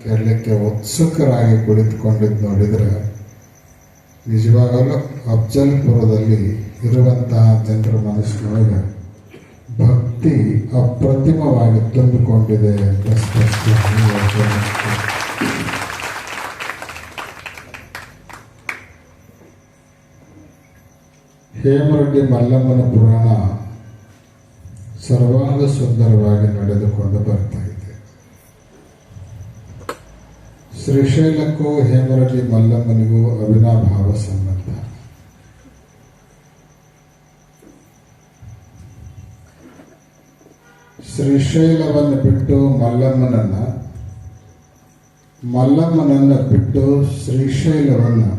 ಕೇಳಲಿಕ್ಕೆ ಉತ್ಸುಕರಾಗಿ ಕುಳಿತುಕೊಂಡಿದ್ದು ನೋಡಿದರೆ ನಿಜವಾಗಲೂ ಅಫ್ಜಲ್ಪುರದಲ್ಲಿ ಇರುವಂತಹ ಜನರ ಮನಸ್ಸಿನೊಳಗೆ ಭಕ್ತಿ ಅಪ್ರತಿಮವಾಗಿ ತುಂಬಿಕೊಂಡಿದೆ ಅಂತ ಸ್ಪಷ್ಟ. ಹೇಮರೆಡ್ಡಿ ಮಲ್ಲಮ್ಮನ ಪುರಾಣ ಸರ್ವಾಂಗ ಸುಂದರವಾಗಿ ನಡೆದುಕೊಂಡು ಬರ್ತಾ ಇದೆ ಶ್ರೀಶೈಲಕ್ಕೂ ಹೇಮರೆಡ್ಡಿ ಮಲ್ಲಮ್ಮನಿಗೂ ಅವಿನಾಭಾವ ಸಂಬಂಧ. ಶ್ರೀಶೈಲವನ್ನು ಬಿಟ್ಟು ಮಲ್ಲಮ್ಮನನ್ನ ಮಲ್ಲಮ್ಮನನ್ನ ಬಿಟ್ಟು ಶ್ರೀಶೈಲವನ್ನು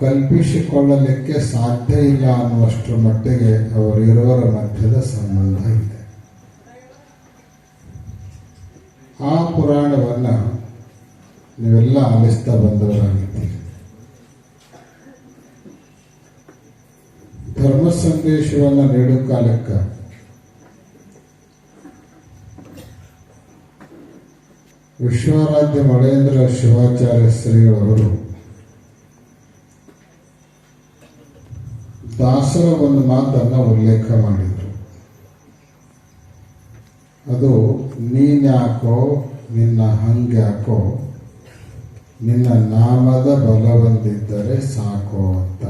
ಕಲ್ಪಿಸಿಕೊಳ್ಳಲಿಕ್ಕೆ ಸಾಧ್ಯ ಇಲ್ಲ ಅನ್ನುವಷ್ಟರ ಮಟ್ಟಿಗೆ ಅವರಿರುವರ ಮಧ್ಯದ ಸಂಬಂಧ ಇದೆ. ಆ ಪುರಾಣವನ್ನ ನೀವೆಲ್ಲ ಆಲಿಸ್ತಾ ಬಂದವರಾಗಿದ್ದೀರಿ. ಧರ್ಮ ಸಂದೇಶವನ್ನು ನೀಡೋ ಕಾಲಕ್ಕೆ. ವಿಶ್ವರಾಧ್ಯ ಮಳೇಂದ್ರ ಶಿವಾಚಾರ್ಯ ಶ್ರೀಗಳವರು ದಾಸರ ಒಂದು ಮಾತನ್ನು ಉಲ್ಲೇಖ ಮಾಡಿದರು. ಅದು ನೀನ್ಯಾಕೋ, ನಿನ್ನ ಹಂಗ್ಯಾಕೋ ನಿನ್ನ ನಾಮದ ಬಲವೊಂದಿದ್ದರೆ ಸಾಕು ಅಂತ.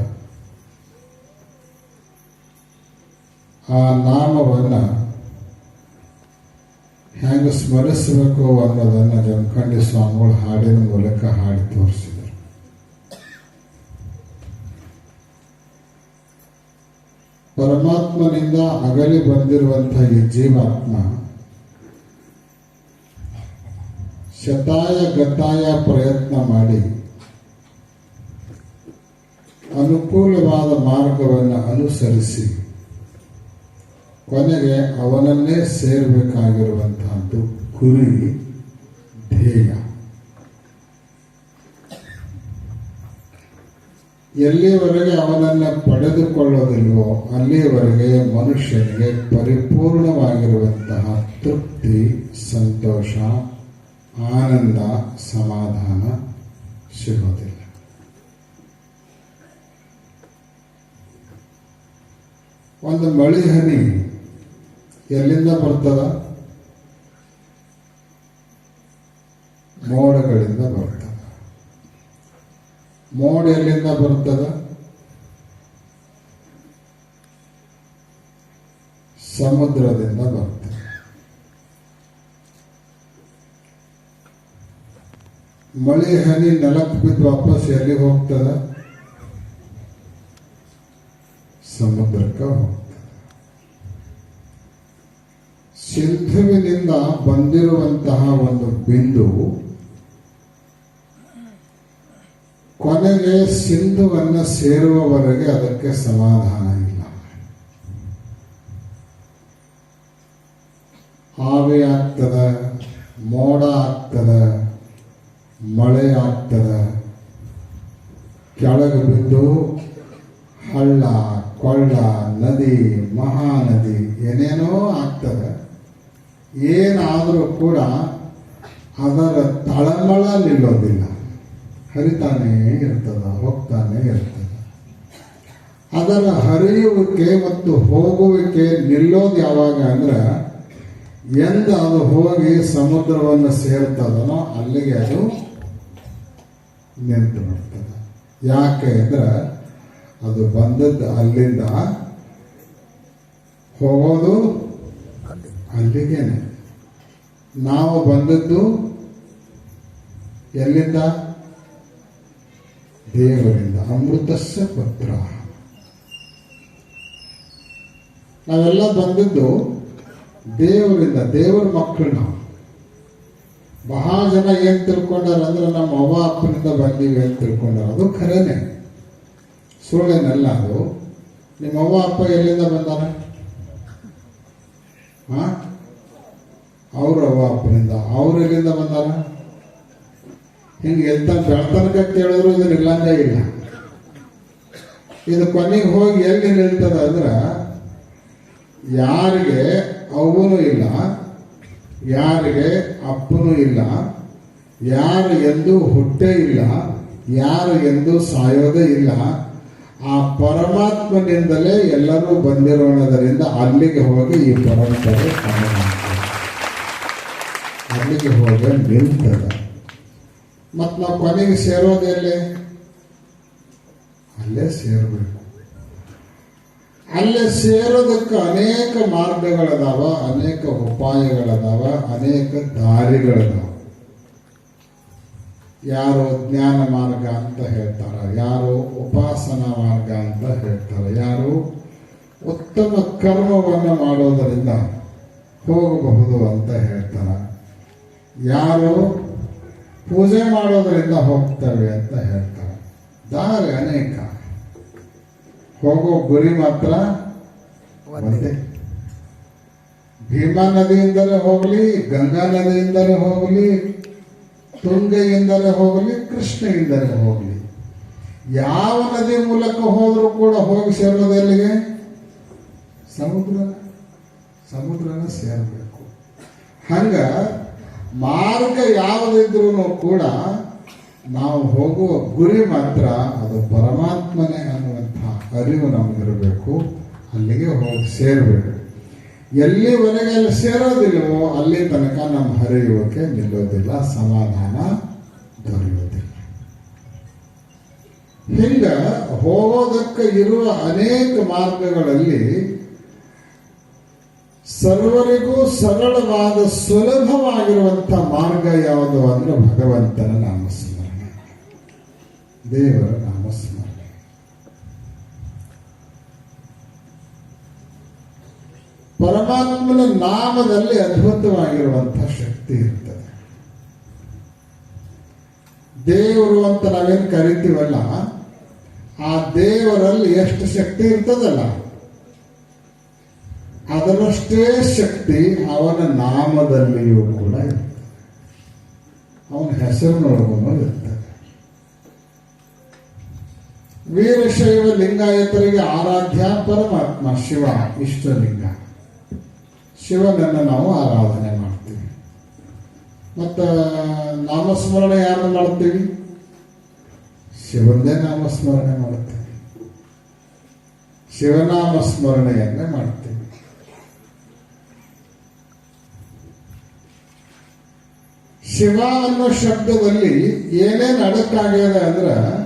ಆ ನಾಮವನ್ನ ಹೆಂಗೆ ಸ್ಮರಿಸಬೇಕು ಅನ್ನೋದನ್ನ ಜಮಖಂಡಿ ಸ್ವಾಮಿಗಳು ಹಾಡಿನ ಮೂಲಕ ಹಾಡಿ ತೋರಿಸಿದರು. ಪರಮಾತ್ಮನಿಂದ ಅಗಲಿ ಬಂದಿರುವಂತಹ ಈ ಜೀವಾತ್ಮ ಶತಾಯ ಗತಾಯ ಪ್ರಯತ್ನ ಮಾಡಿ. ಅನುಕೂಲವಾದ ಮಾರ್ಗವನ್ನು ಅನುಸರಿಸಿ. ಕೊನೆಗೆ ಅವನನ್ನೇ ಸೇರಬೇಕಾಗಿರುವಂತಹದ್ದು ಗುರಿ, ಧ್ಯೇಯ. ಎಲ್ಲಿಯವರೆಗೆ ಅವನನ್ನು ಪಡೆದುಕೊಳ್ಳೋದಿಲ್ವೋ ಅಲ್ಲಿಯವರೆಗೆ ಮನುಷ್ಯನಿಗೆ ಪರಿಪೂರ್ಣವಾಗಿರುವಂತಹ ತೃಪ್ತಿ, ಸಂತೋಷ ಆನಂದ ಸಮಾಧಾನ ಸಿಗೋದಿಲ್ಲ. ಒಂದು ಮಳಿ ಹನಿ ಎಲ್ಲಿಂದ ಬರ್ತದ? ಮೋಡಗಳಿಂದ ಬರ್ತದ. ಮೋಡ ಎಲ್ಲಿಂದ ಬರ್ತದ? ಸಮುದ್ರದಿಂದ ಬರ್ತದೆ. ಮಳೆ ಹನಿ ನೆಲಕ್ಕೆ ಬಿದ್ದು ವಾಪಸ್ ಎಲ್ಲಿಗೆ ಹೋಗ್ತದ? ಸಮುದ್ರಕ್ಕೆ ಹೋಗ್ತದೆ. ಸಿಂಧುವಿನಿಂದ ಬಂದಿರುವಂತಹ ಒಂದು ಬಿಂದು ಕೊನೆಗೆ ಸಿಂಧುವನ್ನ ಸೇರುವವರೆಗೆ ಅದಕ್ಕೆ ಸಮಾಧಾನ ಇಲ್ಲ. ಆವಿ ಆಗ್ತದ, ಮೋಡ ಆಗ್ತದ ಮಳೆ ಆಗ್ತದ ಕೆಳಗೆ ಬಿದ್ದು ಹಳ್ಳ, ಕೊಳ್ಳ, ನದಿ, ಮಹಾನದಿ ಏನೇನೋ ಆಗ್ತದೆ. ಏನಾದರೂ ಕೂಡ ಅದರ ತಳಮಳ ನಿಲ್ಲೋದಿಲ್ಲ. ಹರಿತಾನೆ ಇರ್ತದ, ಹೋಗ್ತಾನೆ ಇರ್ತದ. ಅದರ ಹರಿಯುವಿಕೆ ಮತ್ತು ಹೋಗುವಿಕೆ ನಿಲ್ಲೋದು ಯಾವಾಗ ಅಂದ್ರೆ, ಎಂದ ಅದು ಹೋಗಿ ಸಮುದ್ರವನ್ನು ಸೇರ್ತದನೋ ಅಲ್ಲಿಗೆ ಅದು ನಿಂತು ಮಾಡ್ತಾರೆ ಯಾಕೆ ಅಂದ್ರೆ ಅದು ಬಂದದ್ದು ಅಲ್ಲಿಂದ ಹೋಗೋದು ಅಲ್ಲಿಗೇನೆ. ನಾವು ಬಂದದ್ದು ಎಲ್ಲಿಂದ? ದೇವರಿಂದ. ಅಮೃತಸ್ಯ ಪತ್ರ. ನಾವೆಲ್ಲ ಬಂದದ್ದು ದೇವರಿಂದ, ದೇವರ ಮಕ್ಕಳು ನಾವು. ಬಹಳ ಜನ ಏನು ತಿಳ್ಕೊಂಡಾರ ಅಂದ್ರೆ ನಮ್ಮ ಅವ್ವ ಅಪ್ಪನಿಂದ ಬಂದೀವಿ ಅಂತ ತಿಳ್ಕೊಂಡಾರ. ಅದು ಖರೇನೆ. ಸುಳ್ಳೇನಲ್ಲ ಅದು. ನಿಮ್ಮ ಅವ್ವ, ಅಪ್ಪ ಎಲ್ಲಿಂದ ಬಂದಾರ? ಹಾ ಅವ್ರ ಅವ್ವ ಅಪ್ಪನಿಂದ. ಅವ್ರು ಎಲ್ಲಿಂದ ಬಂದಾರ? ಹಿಂಗೆ ಎಂತ ಬೆಳ್ತನಕ ಕೇಳಿದ್ರು ಇದ್ರ ಇಲ್ಲಂದೇ ಇಲ್ಲ. ಇದು ಕೊನೆಗೆ ಹೋಗಿ ಎಲ್ಲಿ ನಿಲ್ತದ ಅಂದ್ರ, ಯಾರಿಗೆ ಅವನು ಇಲ್ಲ ಯಾರಿಗೆ ಅಪ್ಪನೂ ಇಲ್ಲ, ಯಾರು ಎಂದು ಹುಟ್ಟೇ ಇಲ್ಲ, ಯಾರು ಎಂದು ಸಾಯೋದೇ ಇಲ್ಲ. ಆ ಪರಮಾತ್ಮನಿಂದಲೇ ಎಲ್ಲರೂ ಬಂದಿರೋಣದರಿಂದ ಅಲ್ಲಿಗೆ ಹೋಗಿ ಈ ಪರಂಪರೆ. ಅಲ್ಲಿಗೆ ಹೋಗಿ ನಿಲ್ತದೆ ಮತ್ತು ನಾವು ಕೊನೆಗೆ ಸೇರೋದೆಲ್ಲೇ ಅಲ್ಲೇ ಸೇರಬೇಕು. ಅಲ್ಲೇ ಸೇರೋದಕ್ಕೆ ಅನೇಕ ಮಾರ್ಗಗಳದಾವ, ಅನೇಕ ಉಪಾಯಗಳದಾವ, ಅನೇಕ ದಾರಿಗಳದಾವ. ಯಾರು ಜ್ಞಾನ ಮಾರ್ಗ ಅಂತ ಹೇಳ್ತಾರೆ, ಯಾರು ಉಪಾಸನಾ ಮಾರ್ಗ ಅಂತ ಹೇಳ್ತಾರೆ, ಯಾರು ಉತ್ತಮ ಕರ್ಮವನ್ನು ಮಾಡೋದರಿಂದ ಹೋಗಬಹುದು ಅಂತ ಹೇಳ್ತಾರೆ. ಯಾರು ಪೂಜೆ ಮಾಡೋದರಿಂದ ಹೋಗ್ತವೆ ಅಂತ ಹೇಳ್ತಾರೆ. ದಾರಿ ಅನೇಕ. ಹೋಗೋ ಗುರಿ ಮಾತ್ರ ಒಂದೇ. ಭೀಮಾ ನದಿಯಿಂದಲೇ ಹೋಗಲಿ ಗಂಗಾ ನದಿಯಿಂದಲೇ ಹೋಗಲಿ ತುಂಗೆಯಿಂದಲೇ ಹೋಗಲಿ ಕೃಷ್ಣೆಯಿಂದಲೇ ಹೋಗಲಿ. ಯಾವ ನದಿ ಮೂಲಕ ಹೋದರೂ ಕೂಡ ಹೋಗಿ ಸೇರೋದು ಎಲ್ಲಿಗೆ? ಸಮುದ್ರ. ಸಮುದ್ರನ ಸೇರಬೇಕು. ಹಂಗ ಮಾರ್ಗ ಯಾವುದಿದ್ರೂ ಕೂಡ ನಾವು ಹೋಗುವ ಗುರಿ ಮಾತ್ರ ಅದು ಪರಮಾತ್ಮನೇ ಅನ್ನುವಂಥ ಅರಿವು ನಮಗಿರಬೇಕು ಅಲ್ಲಿಗೆ ಹೋಗಿ ಸೇರಬೇಕು. ಎಲ್ಲಿವರೆಗೆ ಅಲ್ಲಿ ಸೇರೋದಿಲ್ಲವೋ ಅಲ್ಲಿ ತನಕ ನಮ್ಮ ಹರಿಯುವಕ್ಕೆ ನಿಲ್ಲೋದಿಲ್ಲ, ಸಮಾಧಾನ ದೊರೆಯೋದಿಲ್ಲ. ಹಿಂಗ ಹೋಗೋದಕ್ಕೆ ಇರುವ ಅನೇಕ ಮಾರ್ಗಗಳಲ್ಲಿ ಸರ್ವರಿಗೂ ಸರಳವಾದ ಸುಲಭವಾಗಿರುವಂಥ ಮಾರ್ಗ ಯಾವುದು ಅಂದ್ರೆ ಭಗವಂತನ ನಾಮಸ್ಮರಣೆ. ದೇವರ ನಾಮಸ್ಮರಣೆ ಪರಮಾತ್ಮನ ನಾಮದಲ್ಲಿ ಅದ್ಭುತವಾಗಿರುವಂತಹ ಶಕ್ತಿ ಇರ್ತದೆ. ದೇವರು ಅಂತ ನಾವೇನು ಕರಿತೀವಲ್ಲ, ಆ ದೇವರಲ್ಲಿ ಎಷ್ಟು ಶಕ್ತಿ ಇರ್ತದಲ್ಲ, ಅದರಷ್ಟೇ ಶಕ್ತಿ ಅವನ ನಾಮದಲ್ಲಿಯೂ ಕೂಡ ಇರ್ತದೆ. ಅವನ ಹೆಸರಿನೊಳಗೂ ಇರ್ತದೆ. ವೀರಶೈವ ಲಿಂಗಾಯತರಿಗೆ ಆರಾಧ್ಯ ಪರಮಾತ್ಮ ಶಿವ ಇಷ್ಟಲಿಂಗ. ಶಿವನನ್ನು ನಾವು ಆರಾಧನೆ ಮಾಡ್ತೀವಿ. ಮತ್ತು ನಾಮಸ್ಮರಣೆ ಯಾರನ್ನು ಮಾಡ್ತೀವಿ? ಶಿವನ್ನೇ ನಾಮಸ್ಮರಣೆ ಮಾಡ್ತೀವಿ. ಶಿವನಾಮ ಸ್ಮರಣೆಯನ್ನೇ ಮಾಡ್ತೀವಿ. ಶಿವ ಅನ್ನೋ ಶಬ್ದದಲ್ಲಿ ಏನೇನು ಅಡಕಾಗ್ಯದ ಅಂದ್ರೆ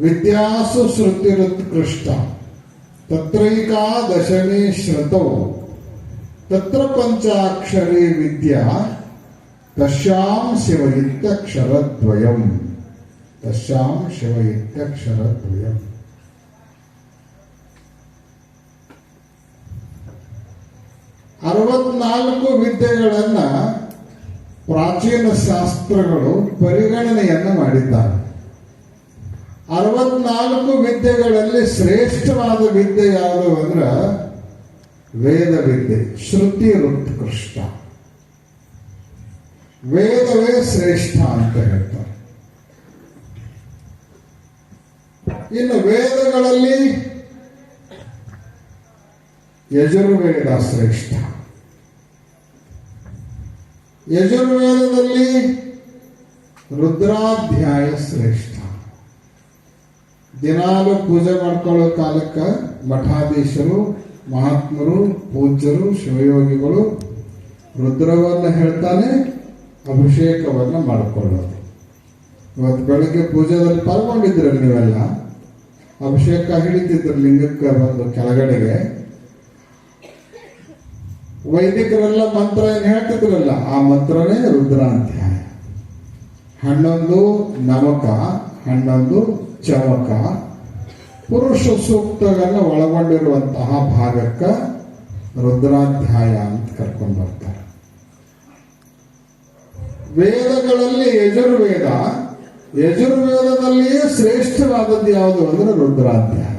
ವಿದ್ಯಾಸು ಶ್ರುತಿರುತ್ಕೃಷ್ಟ ತತ್ರೈಕಾದಶಮಿ ಶ್ರತೋ. ತತ್ರ ಪಂಚಾಕ್ಷರಿ ವಿದ್ಯಾ, ತಸ್ಯಾಂ ಶಿವಯುಕ್ತ ಕ್ಷರದ್ವಯಂ. ತಸ್ಯಾಂ ಶಿವಯುಕ್ತ ಕ್ಷರದ್ವಯಂ. ಅರವತ್ನಾಲ್ಕು ವಿದ್ಯೆಗಳನ್ನ ಪ್ರಾಚೀನ ಶಾಸ್ತ್ರಗಳು ಪರಿಗಣನೆಯನ್ನ ಮಾಡಿದ್ದಾರೆ. ಅರವತ್ನಾಲ್ಕು ವಿದ್ಯೆಗಳಲ್ಲಿ ಶ್ರೇಷ್ಠವಾದ ವಿದ್ಯೆ ಯಾವುದು ಅಂದ್ರೆ ವೇದ ವಿದ್ಯೆ ಶ್ರುತಿ ಉತ್ಕೃಷ್ಟ ವೇದವೇ ಶ್ರೇಷ್ಠ ಅಂತ ಹೇಳ್ತಾರೆ. ಇನ್ನು ವೇದಗಳಲ್ಲಿ ಯಜುರ್ವೇದ ಶ್ರೇಷ್ಠ. ಯಜುರ್ವೇದದಲ್ಲಿ ರುದ್ರಾಧ್ಯಾಯ ಶ್ರೇಷ್ಠ. ದಿನಾಲು ಪೂಜೆ ಮಾಡ್ಕೊಳ್ಳೋ ಕಾಲಕ್ಕೆ ಮಠಾಧೀಶರು, ಮಹಾತ್ಮರು, ಪೂಜ್ಯರು, ಶಿವಯೋಗಿಗಳು ರುದ್ರವನ್ನ ಹೇಳ್ತಾನೆ, ಅಭಿಷೇಕವನ್ನ ಮಾಡಿಕೊಳ್ಳೋದು. ಇವತ್ತು ಬೆಳಗ್ಗೆ ಪೂಜೆದಲ್ಲಿ ಪಾಲ್ಗೊಂಡಿದ್ರೆ ನೀವೆಲ್ಲ? ಅಭಿಷೇಕ ಹಿಡಿತಿದ್ರು ಲಿಂಗಕ್ಕೆ ಬಂದು ಕೆಳಗಡೆಗೆ. ವೈದಿಕರೆಲ್ಲ ಮಂತ್ರ ಏನು ಹೇಳ್ತಿದ್ರಲ್ಲ, ಆ ಮಂತ್ರನೇ ರುದ್ರಾಧ್ಯಾಯ. ಹನ್ನೊಂದು ನಮಕ, ಹನ್ನೊಂದು ಚಮಕ ಪುರುಷ ಸೂಕ್ತಗಳನ್ನು ಒಳಗೊಂಡಿರುವಂತಹ ಭಾಗಕ್ಕೆ ರುದ್ರಾಧ್ಯಾಯ ಅಂತ ಕರ್ಕೊಂಡು ಬರ್ತಾರೆ. ವೇದಗಳಲ್ಲಿ ಯಜುರ್ವೇದ, ಯಜುರ್ವೇದದಲ್ಲಿಯೇ ಶ್ರೇಷ್ಠವಾದದ್ದು ಯಾವುದು ಅಂದ್ರೆ ರುದ್ರಾಧ್ಯಾಯ.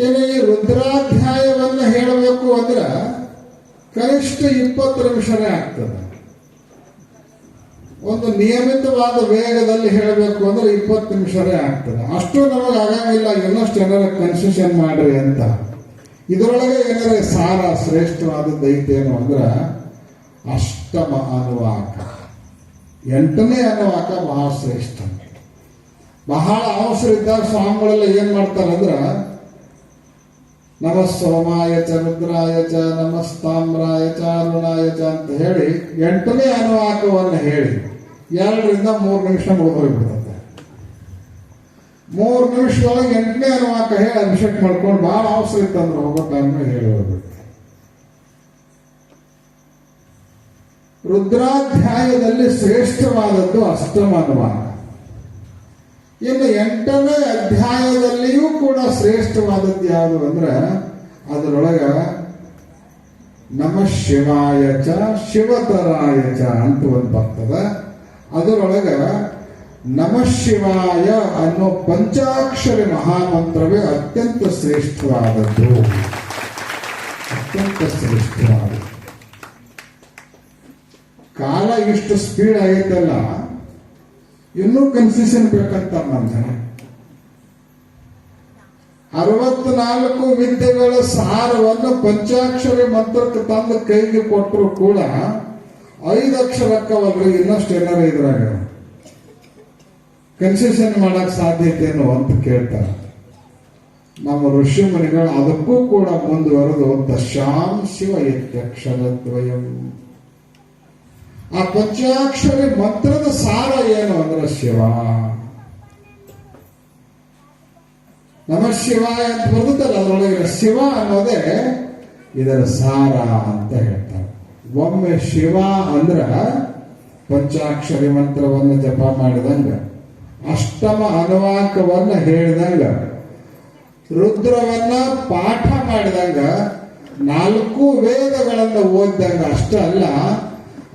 ಏನೇ ರುದ್ರಾಧ್ಯಾಯವನ್ನ ಹೇಳಬೇಕು ಅಂದ್ರೆ ಕನಿಷ್ಠ ಇಪ್ಪತ್ತು ನಿಮಿಷನೇ ಆಗ್ತದೆ. ಒಂದು ನಿಯಮಿತವಾದ ವೇಗದಲ್ಲಿ ಹೇಳಬೇಕು ಅಂದ್ರೆ ಇಪ್ಪತ್ತು ನಿಮಿಷವೇ ಆಗ್ತದೆ. ಅಷ್ಟು ನಮಗೆ ಆಗಂಗಿಲ್ಲ. ಇನ್ನಷ್ಟು ಏನಾರ ಕನ್ಸೆಷನ್ ಮಾಡ್ರಿ ಅಂತ. ಇದರೊಳಗೆ ಏನಾರ ಸಾರ ಶ್ರೇಷ್ಠವಾದದ್ದು ಐತೇನು ಅಂದ್ರ ಅಷ್ಟಮ ಅನುವಾಕ. ಎಂಟನೇ ಅನುವಾಕ ಬಹಳ ಶ್ರೇಷ್ಠ. ಬಹಳ ಅವಸರ ಇದ್ದಾಗ ಸ್ವಾಮಿಗಳೆಲ್ಲ ಏನ್ ಮಾಡ್ತಾರಂದ್ರ ನಮ ಸೋಮಾಯ ಚ ರುದ್ರಾಯ ಚ ನಮಸ್ತಾಮ್ರಾಯ ಚ ಅರುಣಾಯ ಚ ಅಂತ ಹೇಳಿ ಎಂಟನೇ ಅನುವಾಕವನ್ನು ಹೇಳಿ. ಎರಡರಿಂದ ಮೂರು ನಿಮಿಷ ಮುಗಿದೋಗ್ಬಿಡುತ್ತೆ ಮೂರು ನಿಮಿಷದೊಳಗೆ ಎಂಟನೇ ಅನುವಾಕ ಹೇಳಿ ಅಭಿಷೇಕ ಮಾಡ್ಕೊಂಡು ಬಹಳ ಅವಸರ ಇತ್ತಂದ್ರೆ ಟೈಮ್ನಾಗ ಹೇಳಿ ರುದ್ರಾಧ್ಯಾಯದಲ್ಲಿ ಶ್ರೇಷ್ಠವಾದದ್ದು ಅಷ್ಟಮ ಅನುವಾಕ. ಇನ್ನು ಎಂಟನೇ ಅಧ್ಯಾಯದಲ್ಲಿಯೂ ಕೂಡ ಶ್ರೇಷ್ಠವಾದದ್ದು ಯಾವುದು ಅಂದ್ರೆ ಅದರೊಳಗ ನಮ ಶಿವಾಯ ಚ ಶಿವತರಾಯ ಚ ಅಂತ ಒಂದು ಬರ್ತದ. ಅದರೊಳಗ ನಮ ಶಿವಾಯ ಅನ್ನೋ ಪಂಚಾಕ್ಷರಿ ಮಹಾಮಂತ್ರವೇ ಅತ್ಯಂತ ಶ್ರೇಷ್ಠವಾದದ್ದು. ಅತ್ಯಂತ ಶ್ರೇಷ್ಠವಾದದ್ದು. ಕಾಲ ಇಷ್ಟು ಸ್ಪೀಡ್ ಆಗೈತಲ್ಲ, ಇನ್ನೂ ಕನ್ಫ್ಯೂಷನ್ ಬೇಕಂತ ಮಾಡ್ತಾರೆ ಅರವತ್ನಾಲ್ಕು ವಿದ್ಯೆಗಳ ಸಾರವನ್ನು ಪಂಚಾಕ್ಷರಿ ಮಂತ್ರಕ್ಕೆ ತಂದು ಕೈಗೆ ಕೊಟ್ಟರು ಕೂಡ ಐದು ಅಕ್ಷರಕ್ಕವಲ್ರಿ ಇನ್ನಷ್ಟು ಏನಾರ ಇದ್ರಾಗ ಕನ್ಸೆಷನ್ ಮಾಡಕ್ ಸಾಧ್ಯತೆಯನ್ನು ಅಂತ ಕೇಳ್ತಾರೆ. ನಮ್ಮ ಋಷಿ ಮುನಿಗಳು ಅದಕ್ಕೂ ಕೂಡ ಮುಂದುವರೆದು ದಶಾಂ ಶಿವ ಇತ್ಯಕ್ಷರದ್ವಯಂ ಆ ಪಂಚಾಕ್ಷರಿ ಮಂತ್ರದ ಸಾರ ಏನು ಅಂದ್ರೆ ಶಿವ? ನಮ ಶಿವ ಅಂತ ಬರ್ತದಲ್ಲ ಅದರೊಳಗೆ ಶಿವ ಅನ್ನೋದೇ ಇದರ ಸಾರ ಅಂತ ಹೇಳ್ತಾರೆ. ಒಮ್ಮೆ ಶಿವ ಅಂದ್ರ ಪಂಚಾಕ್ಷರಿ ಮಂತ್ರವನ್ನು ಜಪ ಮಾಡಿದಂಗ, ಅಷ್ಟಮ ಅನುವಾಕವನ್ನ ಹೇಳಿದಂಗ, ರುದ್ರವನ್ನ ಪಾಠ ಮಾಡಿದಂಗ, ನಾಲ್ಕು ವೇದಗಳನ್ನ ಓದಿದಂಗ ಅಷ್ಟ ಅಲ್ಲ,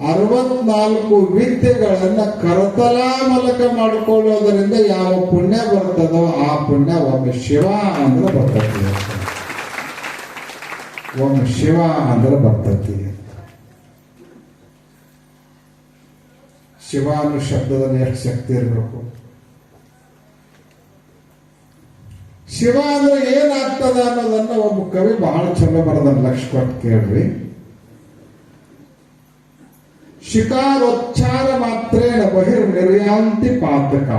ಅರವತ್ನಾಲ್ಕು ವಿದ್ಯೆಗಳನ್ನ ಕರತಲ ಮೂಲಕ ಮಾಡಿಕೊಳ್ಳೋದರಿಂದ ಯಾವ ಪುಣ್ಯ ಬರ್ತದೋ ಆ ಪುಣ್ಯ ಒಮ್ಮೆ ಶಿವ ಅಂದ್ರೆ ಬರ್ತತಿ. ಒಮ್ಮೆ ಶಿವ ಅಂದ್ರೆ ಬರ್ತತಿ. ಶಿವ ಅನ್ನೋ ಶಬ್ದದಲ್ಲಿ ಎಷ್ಟು ಶಕ್ತಿ ಇರಬೇಕು. ಶಿವ ಅಂದ್ರೆ ಏನಾಗ್ತದ ಅನ್ನೋದನ್ನ ಒಬ್ಬ ಕವಿ ಬಹಳ ಚಲೋ ಬರದನ್ನ ಲಕ್ಷ ಕೊಟ್ಟು ಕೇಳ್ರಿ. ಶಿಕಾರೋಚ್ಚಾರ ಮಾತ್ರೇಣ ಬಹಿರ್ ನಿರ್ಯಾಂತಿ ಪಾತಕ.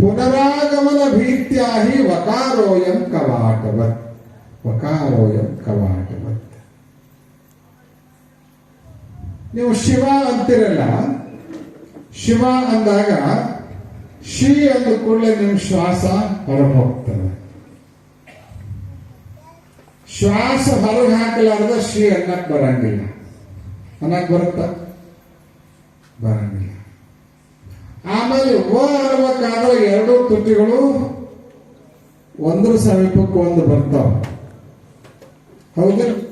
ಪುನರಾಗಮನ ಭೀತ್ಯಾಹಿ ವಕಾರೋಯಂ ಕವಾಟವತ್ ವಕಾರೋಯಂ ಕವಾಟವತ್ ನೀವು ಶಿವ ಅಂತಿರಲ್ಲ. ಶಿವ ಅಂದಾಗ ಶ್ರೀ ಅಂದ ಕೂಡಲೇ ನಿಮ್ ಶ್ವಾಸ ಹೊರಹೋಗ್ತದೆ. ಶ್ವಾಸ ಹೊರಗೆ ಹಾಕಲಾರ್ದ ಶ್ರೀ ಅನ್ನಕ್ ಬರಂಗಿಲ್ಲ. ಅನ್ನಕ್ ಬರುತ್ತ? ಬರಂಗಿಲ್ಲ. ಆಮೇಲೆ ಓ ಅನ್ಬೇಕಾದ್ರೆ ಎರಡು ತುಟಿಗಳು ಒಂದ್ರ ಸಮೀಪಕ್ಕೆ ಒಂದು ಬರ್ತಾವ. ಹೌದು?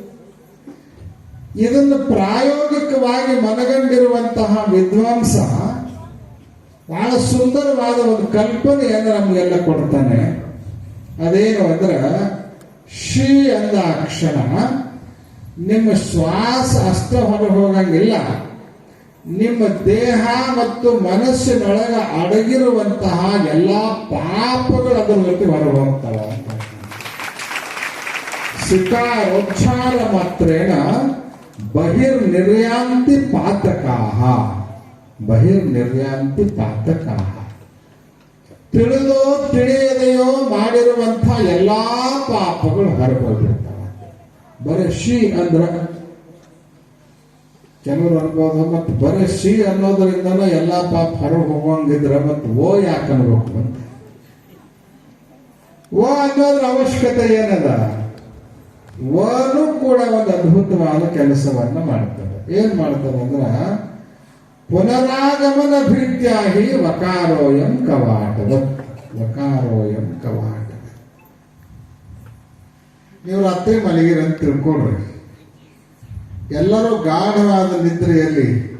ಇದನ್ನು ಪ್ರಾಯೋಗಿಕವಾಗಿ ಮನಗಂಡಿರುವಂತಹ ವಿದ್ವಾಂಸ ಬಹಳ ಸುಂದರವಾದ ಒಂದು ಕಲ್ಪನೆಯನ್ನು ನಮಗೆಲ್ಲ ಕೊಡ್ತಾನೆ. ಅದೇನು ಅಂದ್ರೆ, ಶ್ರೀ ಅಂದ ಕ್ಷಣ ನಿಮ್ಮ ಶ್ವಾಸ ಅಷ್ಟ ಹೊರ ಹೋಗಂಗಿಲ್ಲ. ನಿಮ್ಮ ದೇಹ ಮತ್ತು ಮನಸ್ಸಿನೊಳಗ ಅಡಗಿರುವಂತಹ ಎಲ್ಲ ಪಾಪಗಳು ಅದರ ಜೊತೆ ಹೊರ ಹೋಗ್ತವೆ ಸಿಕ್ಕ ಮಾತ್ರೇನ ಬಹಿರ್ ನಿರ್ಯಾಂತಿ ಪಾತಕಾಹ. ಬಹಿರ್ ನಿರ್ಯಾಂತಿ ಪಾತಕಾಹ. ತಿಳಿದೋ ತಿಳಿಯದೆಯೋ ಮಾಡಿರುವಂತಹ ಎಲ್ಲಾ ಪಾಪಗಳು ಹೊರಗೋಗ್ಬಿಡ್ತಾವ ಬರೀ ಶಿ ಅಂದ್ರ ಕೆಲವರು ಅನ್ಬೋದು, ಮತ್ತೆ ಬರೀ ಶಿ ಅನ್ನೋದ್ರಿಂದನ ಎಲ್ಲಾ ಪಾಪ ಹೊರಗೆ ಹೋಗಂಗಿದ್ರ ಮತ್ತೆ ಓ ಯಾಕೆ ಅನ್ಬೇಕು ಅಂತ. ಓ ಅನ್ನೋದ್ರ ಅವಶ್ಯಕತೆ ಏನದ? ಓನು ಕೂಡ ಒಂದು ಅದ್ಭುತವಾದ ಕೆಲಸವನ್ನ ಮಾಡ್ತಾರೆ ಏನ್ ಮಾಡ್ತಾರೆ ಅಂದ್ರ, ಪುನರಾಗಮನ ಭೀತ್ಯಾಹಿ ವಕಾರೋಯಂ ಕವಾಟದ. ವಕಾರೋಯಂ ಕವಾಟ ನೀವು ರಾತ್ರಿ ಮಲಗಿರಂತ ತಿಳ್ಕೊಳ್ರಿ. ಎಲ್ಲರೂ ಗಾಢವಾದ ನಿದ್ರೆಯಲ್ಲಿ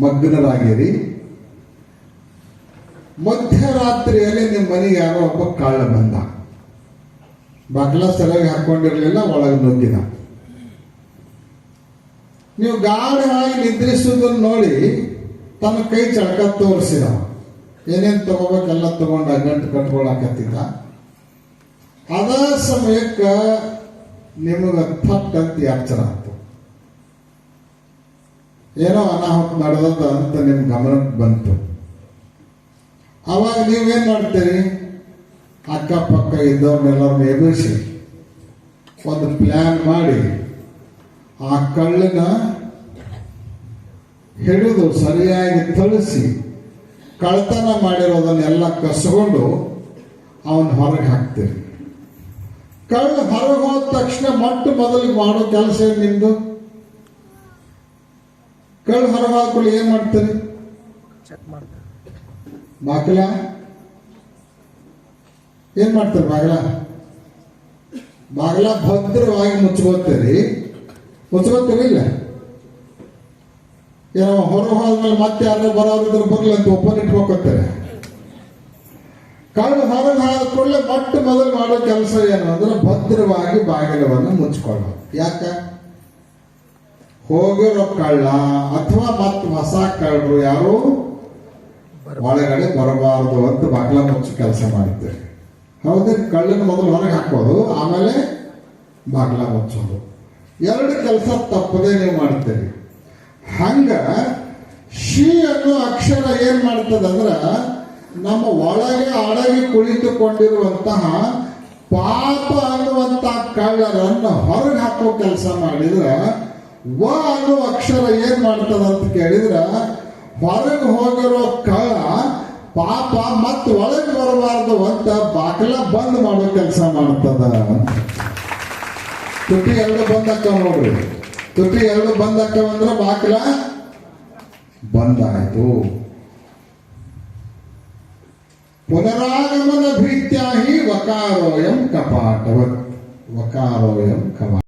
ಮಗ್ನರಾಗಿರಿ. ಮಧ್ಯರಾತ್ರಿಯಲ್ಲಿ ನಿಮ್ಮ ಮನೆಗೆ ಯಾರೋ ಒಬ್ಬ ಕಾಳ ಬಂದ. ಬಾಗ್ಲ ಸರಿಯಾಗಿ ಹಾಕೊಂಡಿರ್ಲಿಲ್ಲ, ಒಳಗೆ ನುಗ್ಗಿದ. ನೀವು ಗಾಢವಾಗಿ ನಿದ್ರಿಸುವುದನ್ನು ನೋಡಿ ತನ್ನ ಕೈ ಚಳಕ ತೋರಿಸಿದ. ಏನೇನು ತಗೋಬೇಕೆಲ್ಲ ತಗೊಂಡ ಗಂಟು ಕಟ್ಕೊಳಕತ್ತಿದ್ದ. ಅದ ಸಮಯಕ್ಕೆ ನಿಮಗೆ ಅಂತ ಎಚ್ಚರ ಆಯ್ತು. ಏನೋ ಅನಾಹುತ ನಡೆದದ ಅಂತ ನಿಮ್ ಗಮನಕ್ಕೆ ಬಂತು. ಅವಾಗ ನೀವೇನ್ ಮಾಡ್ತೀರಿ? ಅಕ್ಕಪಕ್ಕ ಇದ್ದವ್ರನ್ನೆಲ್ಲರನ್ನ ಎದುರಿಸಿ ಒಂದು ಪ್ಲಾನ್ ಮಾಡಿ ಆ ಕಳ್ಳನ ಹಿಡಿದು ಸರಿಯಾಗಿ ತಳಿಸಿ ಕಳ್ತನ ಮಾಡಿರೋದನ್ನೆಲ್ಲ ಕಸ್ಕೊಂಡು ಅವನ್ ಹೊರಗೆ ಹಾಕ್ತೀರಿ. ಕಳ್ಳ ಹೊರಗೆ ಹೋದ ತಕ್ಷಣ ಮೊಟ್ಟ ಮೊದಲಿಗೆ ಮಾಡೋ ಕೆಲಸ ಏನು ನಿಮ್ದು? ಕಳ್ಳ ಹೊರಗೆ ಹಾಕೊಳ್ಳಿ ಏನ್ ಮಾಡ್ತೀರಿ? ಚೆಕ್ ಮಾಡ್ತಾರೆ ಬಾಗಿಲ ಏನ್ ಮಾಡ್ತಾರೆ ಬಾಗಲ? ಬಾಗಲ ಭದ್ರವಾಗಿ ಮುಚ್ಕೋತೀರಿ ಇಲ್ಲ. ಏನೋ ಹೊರ ಹೋದ್ಮೇಲೆ ಮತ್ತೆ ಯಾರೋ ಬರೋರಿದ್ರೆ ಬರ್ಲಿ ಅಂತ ಓಪನ್ ಇಟ್ಕೋತಾರೆ ಕಣ್ಣು ಹೊರಗೆ ಹಾದ ಕೂಡಲೇ ಮೊಟ್ಟ ಮೊದಲು ಮಾಡೋ ಕೆಲಸ ಏನು ಅಂದ್ರೆ ಭದ್ರವಾಗಿ ಬಾಗಿಲವನ್ನು ಮುಚ್ಕೊಳ್ಳೋದು. ಯಾಕ? ಹೋಗಿರೋ ಕಳ್ಳ ಅಥವಾ ಮತ್ತೆ ಹೊಸ ಕಳ್ಳರು ಯಾರು ಒಳಗಡೆ ಬರಬಾರದು ಅಂತ ಬಾಗಿಲ ಮುಚ್ಚಿ ಕೆಲಸ ಮಾಡಿದ್ದೇವೆ ಹೌದು ಕಳ್ಳನ ಮೊದಲು ಹೊರಗೆ ಹಾಕೋದು ಆಮೇಲೆ ಬಾಗ್ಲ ಮುಚ್ಚೋದು. ಎರಡು ಕೆಲಸ ತಪ್ಪದೇ ನೀವು ಮಾಡ್ತೀರಿ. ಹಂಗ ಶಿ ಅನ್ನೋ ಅಕ್ಷರ ಏನ್ ಮಾಡ್ತದಂದ್ರೆ ನಮ್ಮ ಒಳಗೆ ಅಡಗಿ ಕುಳಿತುಕೊಂಡಿರುವಂತಹ ಪಾಪ ಅನ್ನುವಂತ ಕಳ್ಳರನ್ನು ಹೊರಗೆ ಹಾಕೋ ಕೆಲಸ ಮಾಡಿದ್ರ, ವ ಅನ್ನೋ ಅಕ್ಷರ ಏನ್ ಮಾಡ್ತದ ಅಂತ ಕೇಳಿದ್ರ, ಹೊರಗೆ ಹೋಗಿರೋ ಕಳ್ಳ ಪಾಪ ಮತ್ತೆ ಒಳಗೆ ಬರಬಾರ್ದು ಅಂತ ಬಾಕಲ ಬಂದ್ ಮಾಡೋ ಕೆಲಸ ಮಾಡ್ತದ. ಅಂತ ತುಟಿ ಎರಡು ಬಂದಕ್ಕ ನೋಡ್ರಿ ತುಟಿ ಎರಡು ಬಂದಕ್ಕ ಅಂದ್ರೆ ಬಾಕಲ ಬಂದಾಯ್ತು. ಪುನರಾಗಮನ ಭೀತ್ಯಾಹಿ ವಕಾರೋಯಂ ಕಪಾಟವತ್ ವಕಾರೋಯಂ ಕಪಾಟ